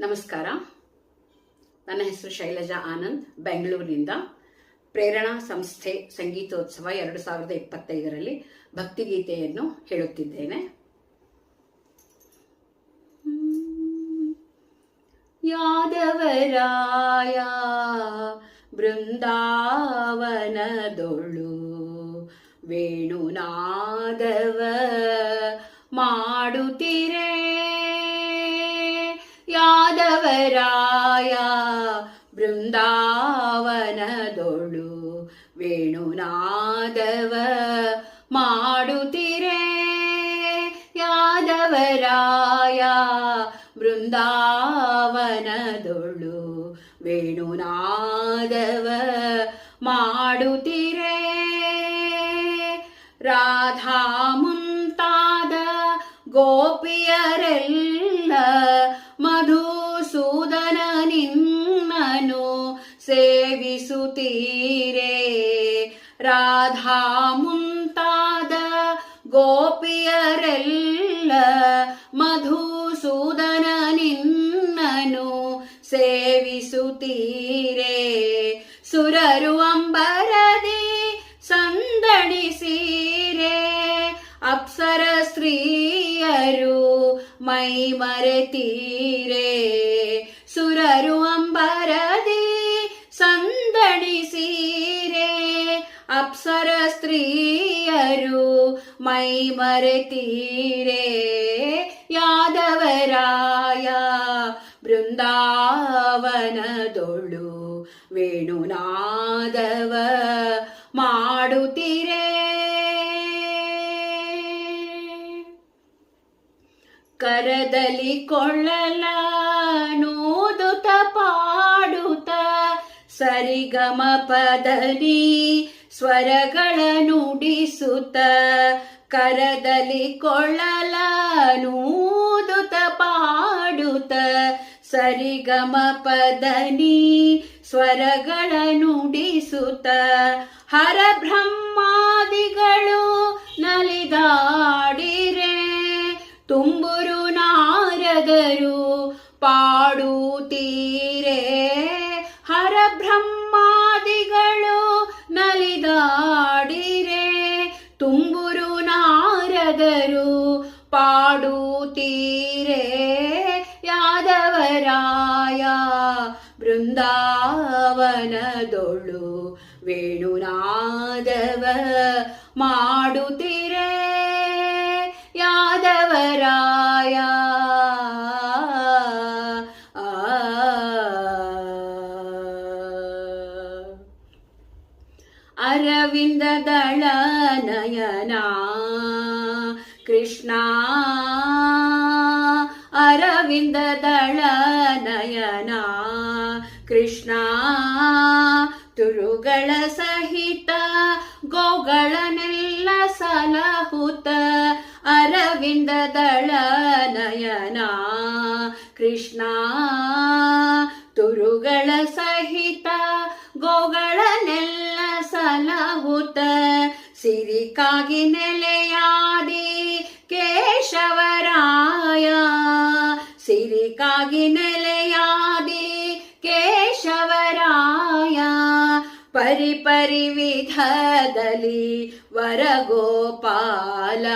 ನಮಸ್ಕಾರ. ನನ್ನ ಹೆಸರು ಶೈಲಜಾ ಆನಂದ್, ಬೆಂಗಳೂರಿನಿಂದ. ಪ್ರೇರಣಾ ಸಂಸ್ಥೆ ಸಂಗೀತೋತ್ಸವ ಎರಡು ಸಾವಿರದ ಇಪ್ಪತ್ತೈದರಲ್ಲಿ ಭಕ್ತಿಗೀತೆಯನ್ನು ಹೇಳುತ್ತಿದ್ದೇನೆ. ಯಾದವರಾಯ ಬೃಂದಾವನದೊಳು ವೇಣುನಾದವ ಮಾಡುತ್ತಿರೇ ಯಾದವರಾಯ ಬೃಂದಾವನದೊಳು ವೇಣುನಾದವ ಮಾಡುತ್ತಿರೇ ಯಾದವರಾಯ ಬೃಂದಾವನದೊಳು ವೇಣುನಾದವ ಮಾಡುತ್ತಿರೇ ರಾಧಾ ಮುಂತಾದ ಗೋಪಿಯರೆಲ್ಲ ಸೇವಿಸುತ್ತೀರೇ ರಾಧಾ ಮುಂತಾದ ಗೋಪಿಯರೆಲ್ಲ ಮಧುಸೂದನ ನಿನ್ನನು ಸೇವಿಸುತ್ತೀರೇ. ಸುರರು ಅಂಬರದಿ ಸಂದಣಿಸೀರೆ. ಅಪ್ಸರ ಸ್ತ್ರೀಯರು ಮೈ ಮರೆತೀರೆ ಅಪ್ಸರ ಸ್ತ್ರೀಯರು ಮೈ ಮರೆತೀರೆ? ಯಾದವರಾಯ ಬೃಂದಾವನದೊಳು ವೇಣುನಾದವ ಮಾಡುತ್ತೀರೇ? ಕರದಲ್ಲಿ ಕೊಳ್ಳಲ ನೋದು ಪಾಡುತ್ತ ಸರಿಗಮ ಪದನಿ ಸ್ವರಗಳ ನುಡಿಸುತ್ತ ಕರದಲ್ಲಿ ಕೊಳ್ಳಲೂದುತ ಪಾಡುತ್ತ ಸರಿಗಮ ಪದನಿ ಸ್ವರಗಳ ನುಡಿಸುತ್ತ ಹರ ಬ್ರಹ್ಮಾದಿಗಳು ನಲಿದಾಡಿರೆ ತುಂಬುರು ನಾರದರು ಪಾಡುತ್ತೀರೆ. ಯಾದವರಾಯ ಬೃಂದಾವನದೊಳು ವೇಣುನಾದವ ಮಾಡುತ್ತೀರೆ. ಯಾದವರಾಯ ಅರವಿಂದ ದಳ ನಯನ ಕೃಷ್ಣ ಅರವಿಂದ ದಳ ನಯನ ಕೃಷ್ಣ ತುರುಗಳ ಸಹಿತ ಗೋಗಳನೆಲ್ಲ ಸಲಹುತ ಅರವಿಂದ ದಳ ನಯನ ಕೃಷ್ಣ ಸಿರಿಕಾಗಿ ನೆಲೆಯಾದಿ ಕೇಶವರಾಯ. ಸಿರಿಕಾಗಿ ನೆಲೆಯಾದಿ ಕೇಶವರಾಯ. ಪರಿ ಪರಿ ವಿಧದಲ್ಲಿ ವರಗೋಪಾಲ.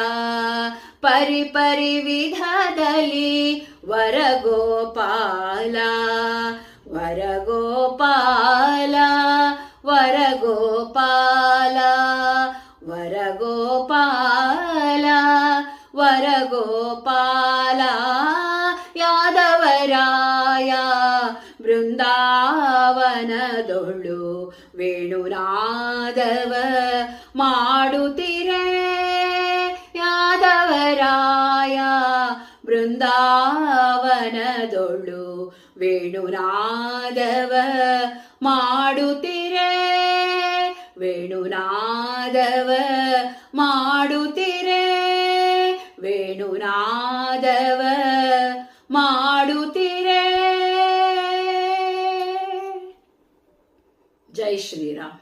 ಪರಿ ವಿಧದಲ್ಲಿ ವರಗೋಪಾಲ. ವರಗೋಪಾಲ ವರಗೋಪಾಲ. ವರಗೋಪಾಲ ಯಾದವರಾಯ ಬೃಂದಾವನದೊಳು ವೇಣುನಾದವ ಮಾಡುತ್ತಿರೇ ಯಾದವರಾಯ ಬೃಂದಾವನದೊಳು ವೇಣುನಾದವ ಮಾಡುತ್ತಿರೇ ವೇಣುನಾದವ ಮಾಡುತ್ತಿರೇ ವೇಣುನಾದವ ಮಾಡುತ್ತಿರೇ. ಜೈ ಶ್ರೀರಾಮ್.